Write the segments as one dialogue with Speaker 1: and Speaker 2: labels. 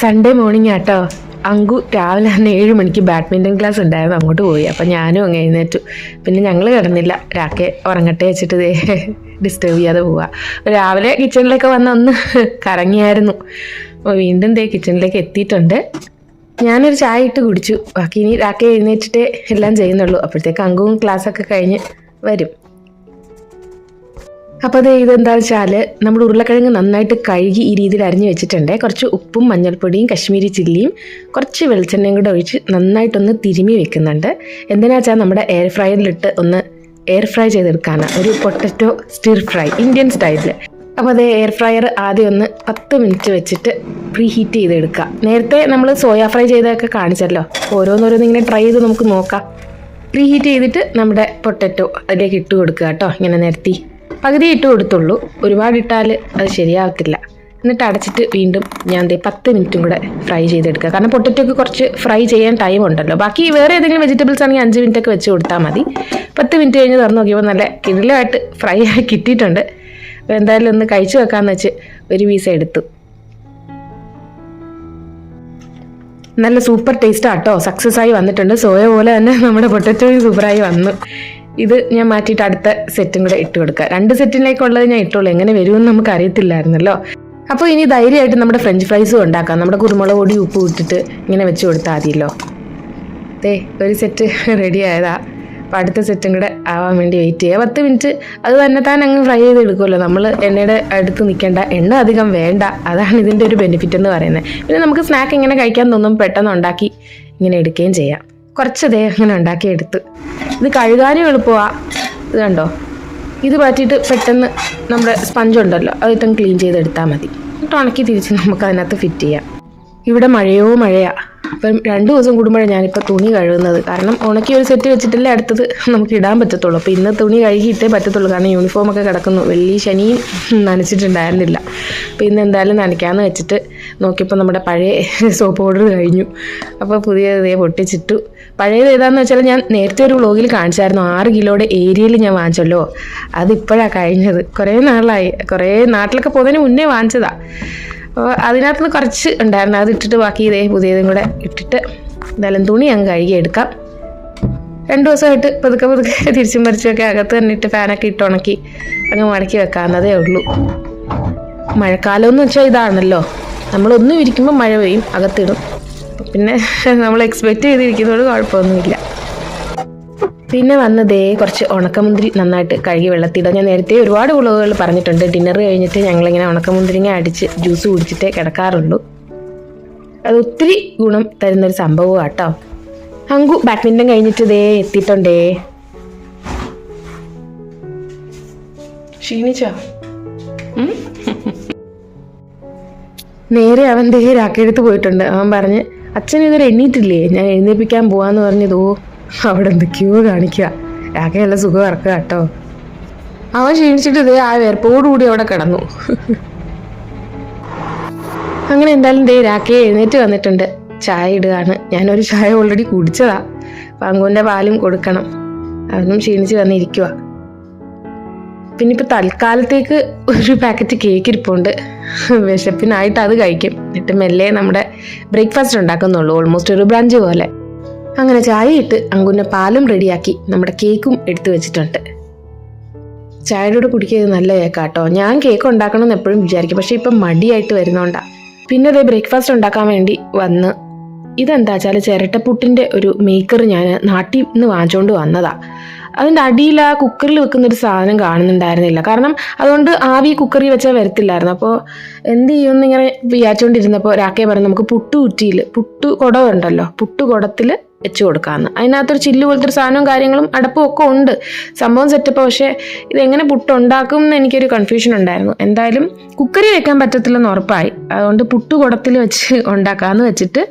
Speaker 1: Sunday morning ആട്ടോ. അങ്കു രാവിലെ തന്നെ ഏഴ് മണിക്ക് ബാഡ്മിന്റൺ ക്ലാസ് ഉണ്ടായിരുന്നു. അങ്ങോട്ട് പോയി. അപ്പം ഞാനും അങ്ങ് എഴുന്നേറ്റു. പിന്നെ ഞങ്ങൾ കിടന്നില്ല. രാക്കെ ഉറങ്ങട്ടെ വെച്ചിട്ട് ദേ ഡിസ്റ്റർബ് ചെയ്യാതെ പോവുക രാവിലെ കിച്ചണിലൊക്കെ വന്ന് ഒന്ന് കറങ്ങിയായിരുന്നു. അപ്പോൾ വീണ്ടും ദേ കിച്ചണിലേക്ക് എത്തിയിട്ടുണ്ട്. ഞാനൊരു ചായ ഇട്ട് കുടിച്ചു. ബാക്കി ഇനി രാക്കെ എഴുന്നേറ്റിട്ടേ എല്ലാം ചെയ്യുന്നുള്ളൂ. അപ്പോഴത്തേക്ക് അങ്കുവും ക്ലാസ്സൊക്കെ കഴിഞ്ഞ് വരും. അപ്പോൾ അത് ഇതെന്താണെന്ന് വെച്ചാൽ നമ്മൾ ഉരുളക്കിഴങ്ങ് നന്നായിട്ട് കഴുകി ഈ രീതിയിൽ അരിഞ്ഞ് വെച്ചിട്ടുണ്ട്. കുറച്ച് ഉപ്പും മഞ്ഞൾപ്പൊടിയും കശ്മീരി ചില്ലിയും കുറച്ച് വെളിച്ചെണ്ണയും കൂടെ ഒഴിച്ച് നന്നായിട്ടൊന്ന് തിരുമി വെക്കുന്നുണ്ട്. എന്തിനാ വെച്ചാൽ നമ്മുടെ എയർ ഫ്രൈയിലിട്ട് ഒന്ന് എയർ ഫ്രൈ ചെയ്തെടുക്കാനാണ് ഒരു പൊട്ടറ്റോ സ്റ്റിർ ഫ്രൈ ഇന്ത്യൻ സ്റ്റൈലിൽ അപ്പോൾ അത് എയർ ഫ്രയർ ആദ്യം ഒന്ന് പത്ത് മിനിറ്റ് വെച്ചിട്ട് പ്രീ ഹീറ്റ് ചെയ്തെടുക്കുക നേരത്തെ നമ്മൾ സോയാ ഫ്രൈ ചെയ്തൊക്കെ കാണിച്ചല്ലോ. ഓരോന്നോരോന്ന് ഇങ്ങനെ ട്രൈ ചെയ്ത് നമുക്ക് നോക്കാം. പ്രീ ഹീറ്റ് ചെയ്തിട്ട് നമ്മുടെ പൊട്ടറ്റോ അതിലേക്ക് ഇട്ട് കൊടുക്കുക കേട്ടോ. ഇങ്ങനെ നിരത്തി. പകുതി ഇട്ട് കൊടുത്തുള്ളൂ. ഒരുപാട് ഇട്ടാൽ അത് ശരിയാവത്തില്ല. എന്നിട്ട് അടച്ചിട്ട് വീണ്ടും ഞാൻ ദേ പത്ത് മിനിറ്റും കൂടെ ഫ്രൈ ചെയ്തെടുക്കുക കാരണം പൊട്ടറ്റോക്ക് കുറച്ച് ഫ്രൈ ചെയ്യാൻ ടൈം ഉണ്ടല്ലോ. ബാക്കി വേറെ ഏതെങ്കിലും വെജിറ്റബിൾസ് ആണെങ്കിൽ അഞ്ച് മിനിറ്റ് ഒക്കെ വെച്ച് കൊടുത്താൽ മതി. പത്ത് മിനിറ്റ് കഴിഞ്ഞ് തുറന്ന് നോക്കിയപ്പോൾ നല്ല കിടിലമായിട്ട് ഫ്രൈ ആയി കിട്ടിയിട്ടുണ്ട്. അപ്പോൾ എന്തായാലും ഒന്ന് കഴിച്ചു വെക്കാമെന്ന് വെച്ച് ഒരു പീസ് എടുത്തു. നല്ല സൂപ്പർ ടേസ്റ്റ് ആട്ടോ. സക്സസ് ആയി വന്നിട്ടുണ്ട്. സോയ പോലെ തന്നെ നമ്മുടെ പൊട്ടറ്റോയും സൂപ്പറായി വന്നു. ഇത് ഞാൻ മാറ്റിയിട്ട് അടുത്ത സെറ്റും കൂടെ ഇട്ട് കൊടുക്കുക രണ്ട് സെറ്റിലേക്കുള്ളത് ഞാൻ ഇട്ടുള്ളൂ എങ്ങനെ വരുമെന്ന് നമുക്ക് അറിയത്തില്ലായിരുന്നല്ലോ. അപ്പോൾ ഇനി ധൈര്യമായിട്ട് നമ്മുടെ ഫ്രഞ്ച് ഫ്രൈസ് ഉണ്ടാക്കാം. നമ്മുടെ കുരുമുളക് പൊടി ഉപ്പ് ഇട്ടിട്ട് ഇങ്ങനെ വെച്ച് കൊടുത്താൽ മതിയല്ലോ. ദേ ഒരു സെറ്റ് റെഡി ആയതാ. അപ്പോൾ അടുത്ത സെറ്റും കൂടെ ആവാൻ വേണ്ടി വെയിറ്റ് ചെയ്യുക പത്ത് മിനിറ്റ് അത് തന്നെ താൻ അങ്ങ് ഫ്രൈ ചെയ്ത് എടുക്കുമല്ലോ. നമ്മൾ എണ്ണയുടെ അടുത്ത് നിൽക്കേണ്ട എണ്ണ അധികം വേണ്ട. അതാണ് ഇതിന്റെ ഒരു ബെനിഫിറ്റ് എന്ന് പറയുന്നത്. പിന്നെ നമുക്ക് സ്നാക്ക് ഇങ്ങനെ കഴിക്കാൻ തോന്നും പെട്ടെന്ന് ഉണ്ടാക്കി ഇങ്ങനെ എടുക്കുകയും ചെയ്യാം. കുറച്ച് ദേഹം ഇങ്ങനെ ഉണ്ടാക്കി എടുത്ത് ഇത് കഴുകാനും എളുപ്പമാണ് ഇത് കണ്ടോ? ഇത് മാറ്റിയിട്ട് പെട്ടെന്ന് നമ്മുടെ സ്പഞ്ച് ഉണ്ടല്ലോ അത് ക്ലീൻ ചെയ്തെടുത്താൽ മതി. എന്നിട്ട് ഉണക്കി തിരിച്ച് നമുക്ക് അതിനകത്ത് ഫിറ്റ് ചെയ്യാം. ഇവിടെ മഴയോ മഴയാ. അപ്പം രണ്ട് ദിവസം കൂടുമ്പോഴാണ് ഞാനിപ്പോൾ തുണി കഴുകുന്നത്. കാരണം ഉണക്കി ഒരു സെറ്റ് വെച്ചിട്ടല്ലേ അടുത്തത് നമുക്ക് ഇടാൻ പറ്റത്തുള്ളൂ. അപ്പോൾ ഇന്ന് തുണി കഴുകിയിട്ടേ പറ്റത്തുള്ളൂ. കാരണം യൂണിഫോം ഒക്കെ കിടക്കുന്നു. വെള്ളി ശനിയും നനച്ചിട്ടുണ്ടായിരുന്നില്ല. അപ്പോൾ ഇന്ന് എന്തായാലും നനയ്ക്കാമെന്ന് വെച്ചിട്ട് നോക്കിയപ്പോൾ നമ്മുടെ പഴയ സോപ്പ് പൗഡർ കഴിഞ്ഞു. അപ്പോൾ പുതിയ ഇതേ പൊട്ടിച്ചിട്ടു. പഴയത് ഏതാണെന്ന് വെച്ചാൽ ഞാൻ നേരത്തെ ഒരു വ്ളോഗിൽ കാണിച്ചായിരുന്നു. ആറ് കിലോയുടെ ഏരിയയിൽ ഞാൻ വാങ്ങിച്ചല്ലോ. അതിപ്പോഴാണ് കഴിഞ്ഞത്. കുറേ നാളായി. കുറേ നാട്ടിലൊക്കെ പോകുന്നതിന് മുന്നേ വാങ്ങിച്ചതാ. അപ്പോൾ അതിനകത്തുനിന്ന് കുറച്ച് ഉണ്ടായിരുന്നു. അത് ഇട്ടിട്ട് ബാക്കി ഇതേ പുതിയതും കൂടെ ഇട്ടിട്ട് എന്തായാലും തുണി അങ്ങ് കഴുകി എടുക്കാം. രണ്ട് ദിവസമായിട്ട് പതുക്കെ പതുക്കെ തിരിച്ചും മറിച്ചുമൊക്കെ അകത്ത് തന്നെ ഇട്ട് ഫാനൊക്കെ ഇട്ട് ഉണക്കി അങ്ങ് മടക്കി വെക്കാവുന്നതേ ഉള്ളൂ. മഴക്കാലം എന്ന് വെച്ചാൽ ഇതാണല്ലോ. നമ്മളൊന്നും ഇരിക്കുമ്പോൾ മഴ പെയ്യും അകത്തിടും. പിന്നെ നമ്മൾ എക്സ്പെക്റ്റ് ചെയ്തിരിക്കുന്നതോട് കുഴപ്പമൊന്നുമില്ല. പിന്നെ വന്നതേ കുറച്ച് ഉണക്കമുന്തിരി നന്നായിട്ട് കഴുകി വെള്ളത്തിയിടാം ഞാൻ നേരത്തെ ഒരുപാട് വിളവുകൾ പറഞ്ഞിട്ടുണ്ട്. ഡിന്നർ കഴിഞ്ഞിട്ട് ഞങ്ങളിങ്ങനെ ഉണക്കമുന്തിരിങ്ങ അടിച്ച് ജ്യൂസ് കുടിച്ചിട്ടേ കിടക്കാറുള്ളൂ. അത് ഒത്തിരി ഗുണം തരുന്നൊരു സംഭവം കേട്ടോ അങ്കു ബാഡ്മിന്റൺ കഴിഞ്ഞിട്ട് ദേ എത്തിയിട്ടുണ്ടേ. ക്ഷീണിച്ചോ? നേരെ അവൻ ദേ രാക്കെടുത്ത് പോയിട്ടുണ്ട്. അവൻ പറഞ്ഞ് അച്ഛൻ ഇതുവരെ എണ്ണീറ്റില്ലേ? ഞാൻ എഴുന്നേൽപ്പിക്കാൻ പോവാന്ന് പറഞ്ഞതോ അവിടെ എന്തൊക്കെയോ കാണിക്കുക. നല്ല സുഖം ഇറക്കുക കേട്ടോ. അവൻ ക്ഷീണിച്ചിട്ട് ഇതേ ആ വേർപ്പോടുകൂടി അവിടെ കിടന്നു. അങ്ങനെ എന്തായാലും ദേ രാക്കയെ എഴുന്നേറ്റ് വന്നിട്ടുണ്ട്. ചായ ഇടുകയാണ്. ഞാനൊരു ചായ ഓൾറെഡി കുടിച്ചതാ. പങ്കുവിന്റെ പാലും കൊടുക്കണം. അവനും ക്ഷീണിച്ച് വന്നിരിക്കുക പിന്നെ ഇപ്പൊ തൽക്കാലത്തേക്ക് ഒരു പാക്കറ്റ് കേക്ക് ഇരിപ്പുണ്ട്. വിശപ്പിനായിട്ട് അത് കഴിക്കും. എന്നിട്ട് മെല്ലെ നമ്മുടെ ബ്രേക്ക്ഫാസ്റ്റ് ഉണ്ടാക്കുന്നുള്ളൂ. ഓൾമോസ്റ്റ് ഒരു ബ്രഞ്ച് പോലെ. അങ്ങനെ ചായയിട്ട് അങ്കുന്ന പാലും റെഡിയാക്കി നമ്മുടെ കേക്കും എടുത്തു വെച്ചിട്ടുണ്ട്. ചായയുടെ കൂടെ കുടിക്കുന്നത് നല്ല കേക്കാട്ടോ. ഞാൻ കേക്ക് ഉണ്ടാക്കണം എന്ന് എപ്പോഴും വിചാരിക്കും. പക്ഷെ ഇപ്പം മടിയായിട്ട് വരുന്നോണ്ടാ. പിന്നെ അതേ ബ്രേക്ക്ഫാസ്റ്റ് ഉണ്ടാക്കാൻ വേണ്ടി വന്ന് ഇതെന്താ വെച്ചാൽ ചിരട്ടപ്പുട്ടിന്റെ ഒരു മേക്കർ ഞാൻ നാട്ടിൽ നിന്ന് വാങ്ങിച്ചുകൊണ്ട് വന്നതാ. അതിന്റെ അടിയിൽ ആ കുക്കറിൽ വെക്കുന്ന ഒരു സാധനം കാണുന്നുണ്ടായിരുന്നില്ല. കാരണം അതുകൊണ്ട് ആവി കുക്കറിൽ വെച്ചാൽ വരത്തില്ലായിരുന്നു. അപ്പോൾ എന്ത് ചെയ്യുമെന്ന് ഇങ്ങനെ വിചാരിച്ചുകൊണ്ടിരുന്നപ്പോൾ രാക്കേ പറഞ്ഞു നമുക്ക് പുട്ടു കുറ്റിയിൽ പുട്ടു കുടമുണ്ടല്ലോ പുട്ടു കുടത്തിൽ വെച്ച് കൊടുക്കാമെന്ന് അതിനകത്തൊരു ചില്ല് പോലത്തെ ഒരു സാധനവും കാര്യങ്ങളും അടപ്പും ഒക്കെ ഉണ്ട്. സംഭവം സെറ്റപ്പ് പക്ഷേ ഇതെങ്ങനെ പുട്ട് ഉണ്ടാക്കും എന്ന് എനിക്കൊരു കൺഫ്യൂഷൻ ഉണ്ടായിരുന്നു. എന്തായാലും കുക്കറി വെക്കാൻ പറ്റത്തില്ലെന്ന് ഉറപ്പായി. അതുകൊണ്ട് പുട്ട് കുടത്തിൽ വെച്ച് ഉണ്ടാക്കാമെന്ന് വെച്ചിട്ട്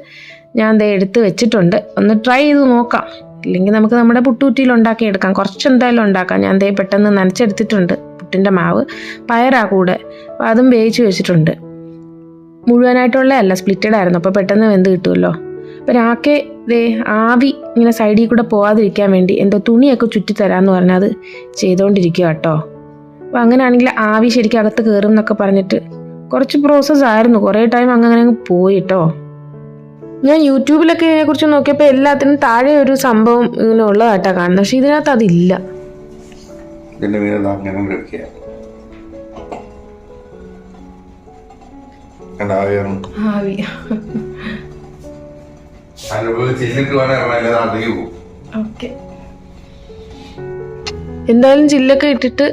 Speaker 1: ഞാൻ ദേ എടുത്ത് വെച്ചിട്ടുണ്ട്. ഒന്ന് ട്രൈ ചെയ്ത് നോക്കാം. ഇല്ലെങ്കിൽ നമുക്ക് നമ്മുടെ പുട്ടുകുറ്റിയിൽ ഉണ്ടാക്കി എടുക്കാം കുറച്ച് എന്തായാലും ഉണ്ടാക്കാം. ഞാൻ ദേ പെട്ടെന്ന് നനച്ചെടുത്തിട്ടുണ്ട് പുട്ടിന്റെ മാവ്. പയറാ കൂടെ. അതും വേവിച്ച് വെച്ചിട്ടുണ്ട്. മുഴുവനായിട്ടുള്ള അല്ല സ്പ്ലിറ്റഡ് ആയിരുന്നു. അപ്പോൾ പെട്ടെന്ന് വെന്ത് കിട്ടുമല്ലോ. അപ്പോൾ രാക്കെ ദേ ആവി ഇങ്ങനെ സൈഡിൽ കൂടെ പോവാതിരിക്കാൻ വേണ്ടി എന്തോ തുണിയൊക്കെ ചുറ്റി തരാമെന്ന് പറഞ്ഞാൽ അത് ചെയ്തുകൊണ്ടിരിക്കുക കേട്ടോ അപ്പോൾ അങ്ങനെയാണെങ്കിൽ ആവി ശരിക്കും അകത്ത് കയറും എന്നൊക്കെ പറഞ്ഞിട്ട് കുറച്ച് പ്രോസസ്സ് ആയിരുന്നു. കുറേ ടൈം അങ്ങനെ അങ്ങ് പോയിട്ടോ ഞാൻ യൂട്യൂബിലൊക്കെ ഇതിനെക്കുറിച്ച് നോക്കിയപ്പോൾ എല്ലാത്തിനും താഴെ ഒരു സംഭവം ഇങ്ങനെ ഉള്ളതായിട്ടാണ് കാണുന്നത് പക്ഷെ ഇതിനകത്ത് അതില്ല.
Speaker 2: അങ്ങനെ
Speaker 1: ആവി. എന്തായാലും ചില്ലൊക്കെ ഇട്ടിട്ട്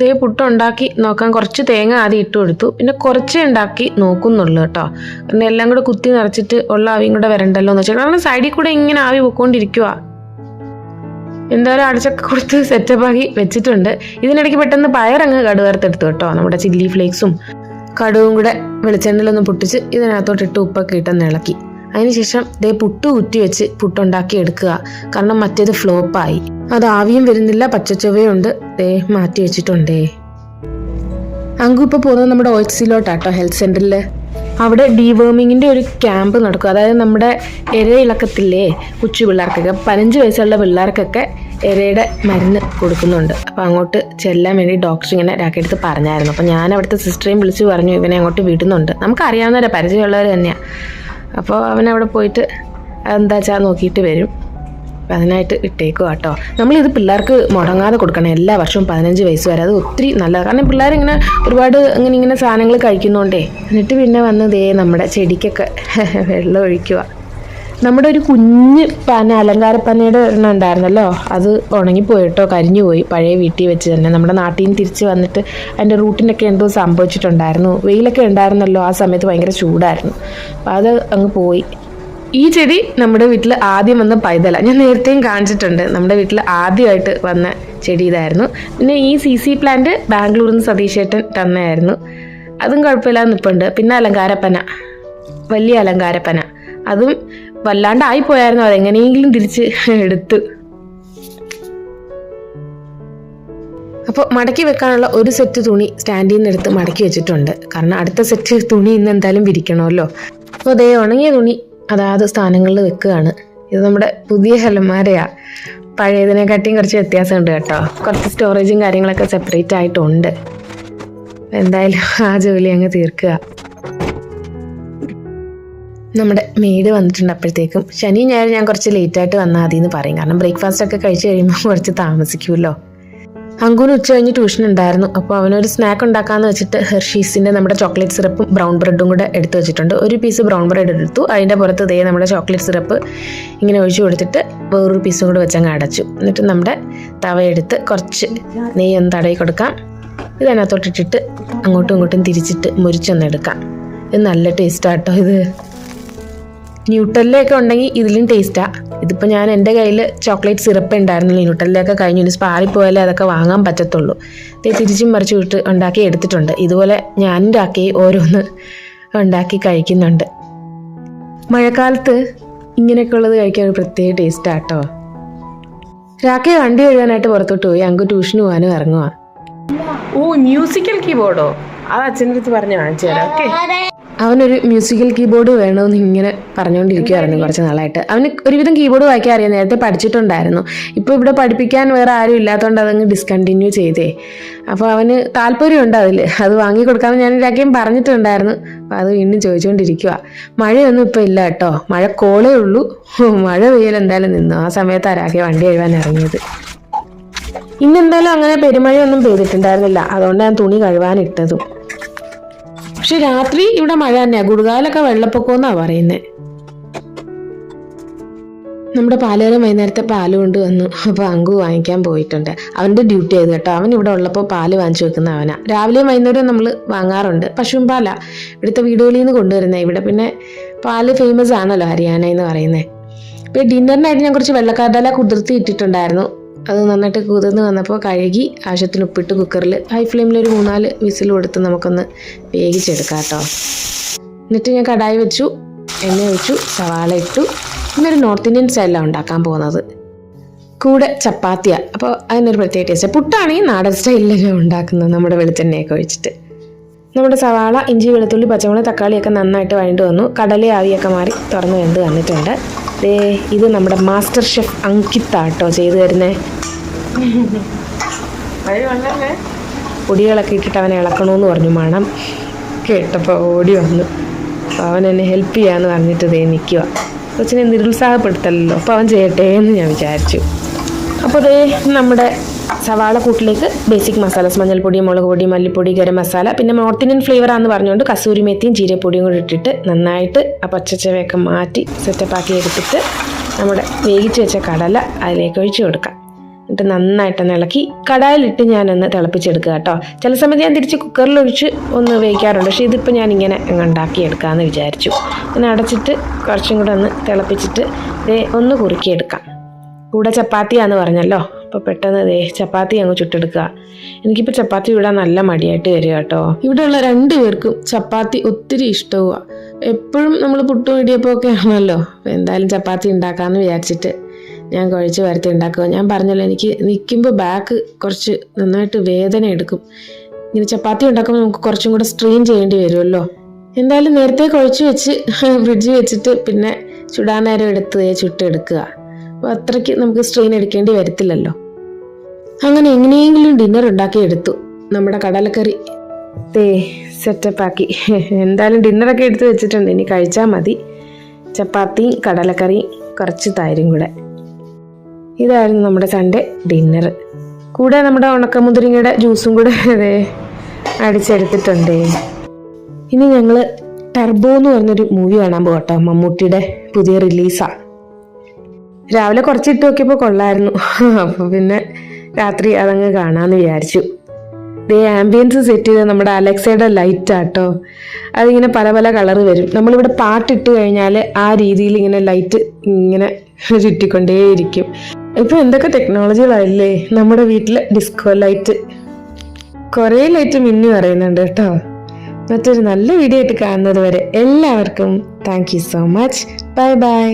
Speaker 1: ദേ പുട്ടുണ്ടാക്കി നോക്കാൻ കുറച്ച് തേങ്ങ ആദ്യം ഇട്ട് കൊടുത്തു. പിന്നെ കുറച്ചേ ഉണ്ടാക്കി നോക്കുന്നുള്ളൂ കേട്ടോ. കാരണം എല്ലാം കൂടെ കുത്തി നിറച്ചിട്ട് ഉള്ള ആവിയും കൂടെ വരണ്ടല്ലോ എന്ന് വെച്ചാൽ കാരണം സൈഡിൽ കൂടെ ഇങ്ങനെ ആവി പൊക്കോണ്ടിരിക്കുക എന്തായാലും അടച്ചൊക്കെ കൊടുത്ത് സെറ്റപ്പ് ആക്കി വെച്ചിട്ടുണ്ട്. ഇതിനിടയ്ക്ക് പെട്ടെന്ന് പയറങ്ങ് കടുവേർത്തെടുത്തു കേട്ടോ. നമ്മുടെ ചില്ലി ഫ്ലേക്സും കടുവും കൂടെ വെളിച്ചെണ്ണയിലൊന്ന് പൊട്ടിച്ച് ഇതിനകത്തോട്ട് ഇട്ട് ഉപ്പൊക്കെ ഇട്ടെന്ന് ഇളക്കി. അതിനുശേഷം ദേ പുട്ട് കുറ്റി വെച്ച് പുട്ടുണ്ടാക്കി എടുക്കുക. കാരണം മറ്റേത് ഫ്ലോപ്പായി. അത് ആവിയും വരുന്നില്ല പച്ചച്ചൊവയുണ്ട്. ദേ മാറ്റി വെച്ചിട്ടുണ്ടേ. അങ്കു ഇപ്പോൾ പോകുന്നത് നമ്മുടെ ഓയിൽസിലോട്ടാട്ടോ ഹെൽത്ത് സെന്ററിൽ അവിടെ ഡീവേമിങ്ങിന്റെ ഒരു ക്യാമ്പ് നടക്കും. അതായത് നമ്മുടെ എര ഇളക്കത്തില്ലേ കൊച്ചു പിള്ളേർക്കൊക്കെ പതിനഞ്ച് വയസ്സുള്ള പിള്ളേർക്കൊക്കെ എരയുടെ മരുന്ന് കൊടുക്കുന്നുണ്ട്. അപ്പോൾ അങ്ങോട്ട് ചെല്ലാൻ വേണ്ടി ഡോക്ടർ ഇങ്ങനെ രാക്കെടുത്ത് പറഞ്ഞായിരുന്നു. അപ്പോൾ ഞാൻ അവിടുത്തെ സിസ്റ്ററേയും വിളിച്ച് പറഞ്ഞു ഇവനെ അങ്ങോട്ട് വിടുന്നുണ്ട്. നമുക്കറിയാവുന്നവരെ പരിചയമുള്ളവർ തന്നെയാണ് അപ്പോൾ അവിടെ പോയിട്ട് എന്താ വെച്ചാൽ നോക്കിയിട്ട് വരും. അതിനായിട്ട് ഇട്ടേക്കുക കേട്ടോ. നമ്മളിത് പിള്ളേർക്ക് മുടങ്ങാതെ കൊടുക്കണം എല്ലാ വർഷവും പതിനഞ്ച് വയസ്സ് വരെ. അത് ഒത്തിരി നല്ലതാണ് കാരണം പിള്ളേരിങ്ങനെ ഒരുപാട് ഇങ്ങനെ ഇങ്ങനെ സാധനങ്ങൾ കഴിക്കുന്നോണ്ടേ. എന്നിട്ട് പിന്നെ വന്ന് ദേ നമ്മുടെ ചെടിക്കൊക്കെ വെള്ളം ഒഴിക്കുക നമ്മുടെ ഒരു കുഞ്ഞ് പന അലങ്കാരപ്പനയുടെ ഒരെണ്ണം ഉണ്ടായിരുന്നല്ലോ. അത് ഉണങ്ങിപ്പോയിട്ടോ കരിഞ്ഞു പോയി. പഴയ വീട്ടിൽ വെച്ച് തന്നെ. നമ്മുടെ നാട്ടിൽ നിന്ന് തിരിച്ച് വന്നിട്ട് അതിന്റെ റൂട്ടിനൊക്കെ എന്തോ സംഭവിച്ചിട്ടുണ്ടായിരുന്നു. വെയിലൊക്കെ ഉണ്ടായിരുന്നല്ലോ. ആ സമയത്ത് ഭയങ്കര ചൂടായിരുന്നു. അപ്പോൾ അത് അങ്ങ് പോയി. ഈ ചെടി നമ്മുടെ വീട്ടിൽ ആദ്യം വന്ന പൈതല. ഞാൻ നേരത്തെയും കാണിച്ചിട്ടുണ്ട്. നമ്മുടെ വീട്ടിൽ ആദ്യമായിട്ട് വന്ന ചെടി ഇതായിരുന്നു. പിന്നെ ഈ സി സി പ്ലാന്റ് ബാംഗ്ലൂരിൽ നിന്ന് സതീശേട്ടൻ തന്നെയായിരുന്നു അതും കുഴപ്പമില്ലാതെ നിൽപ്പുണ്ട് പിന്നെ അലങ്കാരപ്പന. വലിയ അലങ്കാരപ്പന. അതും വല്ലാണ്ടായി പോയായിരുന്നു. അതെങ്ങനെയെങ്കിലും തിരിച്ച് എടുത്ത്. അപ്പോൾ മടക്കി വെക്കാനുള്ള ഒരു സെറ്റ് തുണി സ്റ്റാൻഡിൽ നിന്ന് എടുത്ത് മടക്കി വെച്ചിട്ടുണ്ട്. കാരണം അടുത്ത സെറ്റ് തുണി ഇന്ന് എന്തായാലും വിരിക്കണമല്ലോ. അപ്പോൾ അതേ ഉണങ്ങിയ തുണി അതാത് സ്ഥാനങ്ങളിൽ വെക്കുകയാണ്. ഇത് നമ്മുടെ പുതിയ ഹെലന്മാരെയാണ് പഴയതിനെക്കാട്ടിയും കുറച്ച് വ്യത്യാസമുണ്ട് കേട്ടോ. കുറച്ച് സ്റ്റോറേജും കാര്യങ്ങളൊക്കെ സെപ്പറേറ്റ് ആയിട്ടുണ്ട്. എന്തായാലും ആ ജോലി അങ്ങ് തീർക്കുക. നമ്മുടെ മെയ്ഡ് വന്നിട്ടുണ്ട് അപ്പോഴത്തേക്കും. ശനി ഞായർ ഞാൻ കുറച്ച് ലേറ്റായിട്ട് വന്നാൽ മതി എന്ന് പറയും. കാരണം ബ്രേക്ക്ഫാസ്റ്റ് ഒക്കെ കഴിച്ച് കഴിയുമ്പോൾ കുറച്ച് താമസിക്കുമല്ലോ അങ്കുവിന് ഉച്ച കഴിഞ്ഞ് ട്യൂഷൻ ഉണ്ടായിരുന്നു. അപ്പോൾ അവനൊരു സ്നാക്ക് ഉണ്ടാക്കാന്ന് വെച്ചിട്ട് ഹെർഷീസിന്റെ നമ്മുടെ ചോക്ലേറ്റ് സിറപ്പും ബ്രൗൺ ബ്രെഡും കൂടെ എടുത്ത് വെച്ചിട്ടുണ്ട്. ഒരു പീസ് ബ്രൗൺ ബ്രെഡ് എടുത്തു. അതിന്റെ പുറത്ത് ദേ നമ്മുടെ ചോക്ലേറ്റ് സിറപ്പ് ഇങ്ങനെ ഒഴിച്ചു കൊടുത്തിട്ട് വേറൊരു പീസും കൂടെ വെച്ചങ്ങ് അടച്ചു. എന്നിട്ട് നമ്മുടെ തവയെടുത്ത് കുറച്ച് നെയ്യ് ഒന്ന് തടവി കൊടുക്കാം. ഇതിനകത്തോട്ടിട്ടിട്ട് അങ്ങോട്ടും ഇങ്ങോട്ടും തിരിച്ചിട്ട് മുരിച്ചൊന്നെടുക്കാം ഇത് നല്ല ടേസ്റ്റാട്ടോ ഇത്. ന്യൂട്ടല്ലയൊക്കെ ഉണ്ടെങ്കിൽ ഇതിലും ടേസ്റ്റാ ഇതിപ്പോൾ ഞാൻ എന്റെ കയ്യിൽ ചോക്ലേറ്റ് സിറപ്പ് ഉണ്ടായിരുന്നില്ല. ന്യൂട്ടലിലൊക്കെ കഴിഞ്ഞു ഇനി സ്പാറിൽ പോയാലേ അതൊക്കെ വാങ്ങാൻ പറ്റത്തുള്ളൂ. ഇത് തിരിച്ചും മറിച്ച് വിട്ട് ഉണ്ടാക്കി എടുത്തിട്ടുണ്ട്. ഇതുപോലെ ഞാൻ ഉണ്ടാക്കി ഓരോന്ന് ഉണ്ടാക്കി കഴിക്കുന്നുണ്ട്. മഴക്കാലത്ത് ഇങ്ങനെയൊക്കെ ഉള്ളത് കഴിക്കാൻ ഒരു പ്രത്യേക ടേസ്റ്റാ കേട്ടോ രാഖയെ വണ്ടി കഴുകാനായിട്ട് പുറത്തോട്ട് പോയി. അങ്ങ് ട്യൂഷന് പോകാനും ഇറങ്ങുക ഓ മ്യൂസിക്കൽ കീബോർഡോ അത് അച്ഛന്റെ അടുത്ത് പറഞ്ഞു വാങ്ങിച്ചു തരാം. ഓക്കെ. അവനൊരു മ്യൂസിക്കൽ കീബോർഡ് വേണമെന്ന് ഇങ്ങനെ പറഞ്ഞുകൊണ്ടിരിക്കുമായിരുന്നു കുറച്ച് നാളായിട്ട്. അവന് ഒരുവിധം കീബോർഡ് വായിക്കാൻ അറിയാം. നേരത്തെ പഠിച്ചിട്ടുണ്ടായിരുന്നു. ഇപ്പോൾ ഇവിടെ പഠിപ്പിക്കാൻ വേറെ ആരും ഇല്ലാത്തതുകൊണ്ട് അതങ്ങ് ഡിസ്കണ്ടിന്യൂ ചെയ്തേ. അപ്പോൾ അവന് താല്പര്യമുണ്ട് അതിൽ അത് വാങ്ങി കൊടുക്കാമെന്ന് ഞാൻ ഇതാക്കിയും പറഞ്ഞിട്ടുണ്ടായിരുന്നു. അപ്പോൾ അത് വീണ്ടും ചോദിച്ചുകൊണ്ടിരിക്കുക മഴയൊന്നും ഇപ്പോൾ ഇല്ല കേട്ടോ. മഴ കോളേ ഉള്ളൂ. മഴ പെയ്യൽ എന്തായാലും നിന്നു. ആ സമയത്ത് ആരാകെ വണ്ടി എഴുതാൻ ഇറങ്ങിയത്. ഇന്നെന്തായാലും അങ്ങനെ പെരുമഴയൊന്നും പെയ്തിട്ടുണ്ടായിരുന്നില്ല. അതുകൊണ്ട് ഞാൻ തുണി കഴുകാനിട്ടതും പക്ഷെ രാത്രി ഇവിടെ മഴ തന്നെയാ. ഗുഡ്കാലൊക്കെ വെള്ളപ്പൊക്കം എന്നാ പറയുന്നത് നമ്മുടെ പാലുകാരൻ വൈകുന്നേരത്തെ പാൽ കൊണ്ട് വന്നു. അപ്പോൾ അങ്കു വാങ്ങിക്കാൻ പോയിട്ടുണ്ട്. അവന്റെ ഡ്യൂട്ടി ആയിരുന്നു കേട്ടോ. അവൻ ഇവിടെ ഉള്ളപ്പോൾ പാൽ വാങ്ങിച്ചു വെക്കുന്ന അവനാ. രാവിലെയും വൈകുന്നേരവും നമ്മൾ വാങ്ങാറുണ്ട്. പശുവും പാലാ ഇവിടുത്തെ വീടുകളിൽ നിന്ന് കൊണ്ടുവരുന്നത് ഇവിടെ പിന്നെ പാൽ ഫേമസ് ആണല്ലോ ഹരിയാന എന്ന് പറയുന്നത് ഇപ്പൊ ഡിന്നറിനായിട്ട് ഞാൻ കുറച്ച് വെള്ളക്കാരുടെ കുതിർത്തി ഇട്ടിട്ടുണ്ടായിരുന്നു. അത് നന്നായിട്ട് കുതിർന്ന് വന്നപ്പോൾ കഴുകി ആവശ്യത്തിന് ഉപ്പിട്ട് കുക്കറിൽ ഹൈ ഫ്ലെയിമിൽ ഒരു മൂന്നാൽ വിസിൽ കൊടുത്ത് നമുക്കൊന്ന് വേവിച്ചെടുക്കാം കേട്ടോ. എന്നിട്ട് ഞാൻ കടായി വെച്ചു എണ്ണ ഒഴിച്ചു സവാള ഇട്ടു. ഇന്നൊരു നോർത്ത് ഇന്ത്യൻ സ്റ്റൈലാണ് ഉണ്ടാക്കാൻ പോകുന്നത്. കൂടെ ചപ്പാത്തിയാണ് അപ്പോൾ അതിനൊരു പ്രത്യേക ടേസ്റ്റ് പുട്ടാണെങ്കിൽ നാടൻ സ്റ്റൈലിലൊക്കെ ഉണ്ടാക്കുന്നത് നമ്മുടെ വെളിച്ചെണ്ണയൊക്കെ ഒഴിച്ചിട്ട്. നമ്മുടെ സവാള ഇഞ്ചി വെളുത്തുള്ളി പച്ചമുളക് തക്കാളിയൊക്കെ നന്നായിട്ട് വഴണ്ട് വന്നു. കടല ആവിയൊക്കെ മാറി തുറന്ന് കണ്ട് വന്നിട്ടുണ്ട്. ദേ ഇത് നമ്മുടെ മാസ്റ്റർ ഷെഫ് അങ്കിത്താട്ടോ ചെയ്തു തരുന്നേ. പൊടികളൊക്കെ ഇട്ടിട്ട് അവനെ ഇളക്കണമെന്ന് പറഞ്ഞു മണം കേട്ടപ്പോൾ ഓടി വന്നു. അവൻ എന്നെ ഹെൽപ്പ് ചെയ്യാന്ന് പറഞ്ഞിട്ട് ദേ നിൽക്കുക കൊച്ചിനെ നിരുത്സാഹപ്പെടുത്തല്ലോ അപ്പോൾ അവൻ ചെയ്യട്ടെ എന്ന് ഞാൻ വിചാരിച്ചു. അപ്പോൾ ദേ നമ്മുടെ സവാള കൂട്ടിലേക്ക് ബേസിക് മസാലാസ് മഞ്ഞൾപ്പൊടി മുളക് പൊടി മല്ലിപ്പൊടി ഗരം മസാല പിന്നെ നോർത്ത് ഇന്ത്യൻ ഫ്ലേവർ ആണെന്ന് പറഞ്ഞുകൊണ്ട് കസൂരി ജീരപ്പൊടിയും കൂടി ഇട്ടിട്ട് നന്നായിട്ട് ആ പച്ചച്ചവയൊക്കെ മാറ്റി സെറ്റപ്പാക്കി എടുത്തിട്ട് നമ്മുടെ വേവിച്ച് വെച്ച കടല അതിലേക്ക് ഒഴിച്ചു കൊടുക്കാം. എന്നിട്ട് നന്നായിട്ടൊന്ന് ഇളക്കി കടായിലിട്ട് ഞാനൊന്ന് തിളപ്പിച്ചെടുക്കുക കേട്ടോ. ചില സമയത്ത് ഞാൻ തിരിച്ച് കുക്കറിൽ ഒഴിച്ച് ഒന്ന് വേവിക്കാറുണ്ട്. പക്ഷേ ഇതിപ്പോൾ ഞാൻ ഇങ്ങനെ അങ്ങ് ഉണ്ടാക്കിയെടുക്കാമെന്ന് വിചാരിച്ചു. അങ്ങനെ അടച്ചിട്ട് കുറച്ചും കൂടെ ഒന്ന് തിളപ്പിച്ചിട്ട് ഇതേ ഒന്ന് കുറുക്കിയെടുക്കാം. കൂടെ ചപ്പാത്തിയാന്ന് പറഞ്ഞല്ലോ. അപ്പോൾ പെട്ടെന്ന് ദേ ചപ്പാത്തി അങ്ങ് ചുട്ടെടുക്കുക. എനിക്കിപ്പോൾ ചപ്പാത്തി ഇവിടെ നല്ല മടിയായിട്ട് വരിക കേട്ടോ. ഇവിടെയുള്ള രണ്ട് പേർക്കും ചപ്പാത്തി ഒത്തിരി ഇഷ്ടവുമാണ് എപ്പോഴും നമ്മൾ പുട്ടും ഇടിയപ്പമൊക്കെ ആണല്ലോ. എന്തായാലും ചപ്പാത്തി ഉണ്ടാക്കാമെന്ന് വിചാരിച്ചിട്ട് ഞാൻ കുഴച്ച് വരത്തി ഉണ്ടാക്കുക. ഞാൻ പറഞ്ഞല്ലോ എനിക്ക് നിൽക്കുമ്പോൾ ബാക്ക് കുറച്ച് നന്നായിട്ട് വേദന എടുക്കും. ഇങ്ങനെ ചപ്പാത്തി ഉണ്ടാക്കുമ്പോൾ നമുക്ക് കുറച്ചും കൂടെ സ്ട്രെയിൻ ചെയ്യേണ്ടി വരുമല്ലോ. എന്തായാലും നേരത്തെ കുഴച്ച് വെച്ച് ഫ്രിഡ്ജ് വെച്ചിട്ട് പിന്നെ ചുടാൻ നേരം എടുത്ത് ചുട്ടെടുക്കുക അപ്പോൾ അത്രയ്ക്ക് നമുക്ക് സ്ട്രെയിൻ എടുക്കേണ്ടി വരത്തില്ലല്ലോ. അങ്ങനെ എങ്ങനെയെങ്കിലും ഡിന്നർ ഉണ്ടാക്കി എടുത്തു. നമ്മുടെ കടലക്കറി തേ സെറ്റപ്പാക്കി എന്തായാലും ഡിന്നറൊക്കെ എടുത്ത് വെച്ചിട്ടുണ്ട്. ഇനി കഴിച്ചാൽ മതി. ചപ്പാത്തിയും കടലക്കറിയും കുറച്ച് തൈരും കൂടെ. ഇതായിരുന്നു നമ്മുടെ സൺഡേ ഡിന്നർ കൂടെ നമ്മുടെ ഉണക്കമുന്തിരിങ്ങയുടെ ജ്യൂസും കൂടെ അതെ അടിച്ചെടുത്തിട്ടുണ്ടേ. ഇനി ഞങ്ങൾ ടർബോ എന്ന് പറഞ്ഞൊരു മൂവി കാണാൻ പോകട്ടോ മമ്മൂട്ടിയുടെ പുതിയ റിലീസാ രാവിലെ കുറച്ചിട്ട് നോക്കിയപ്പോൾ കൊള്ളായിരുന്നു. അപ്പോൾ പിന്നെ രാത്രി അതങ്ങ് കാണാമെന്ന് വിചാരിച്ചു. ദേ ആംബിയൻസ് സെറ്റ് ചെയ്ത് നമ്മുടെ അലക്സയുടെ ലൈറ്റ് ആട്ടോ. അതിങ്ങനെ പല പല കളർ വരും. നമ്മളിവിടെ പാട്ടിട്ട് കഴിഞ്ഞാൽ ആ രീതിയിൽ ഇങ്ങനെ ലൈറ്റ് ഇങ്ങനെ ചുറ്റിക്കൊണ്ടേയിരിക്കും. ഇപ്പൊ എന്തൊക്കെ ടെക്നോളജികളായില്ലേ നമ്മുടെ വീട്ടിലെ ഡിസ്കോ ലൈറ്റ് കുറേ ലൈറ്റ് മിന്നി പറയുന്നുണ്ട് കേട്ടോ. മറ്റൊരു നല്ല വീഡിയോ ആയിട്ട് കാണുന്നത് വരെ എല്ലാവർക്കും thank you so much bye bye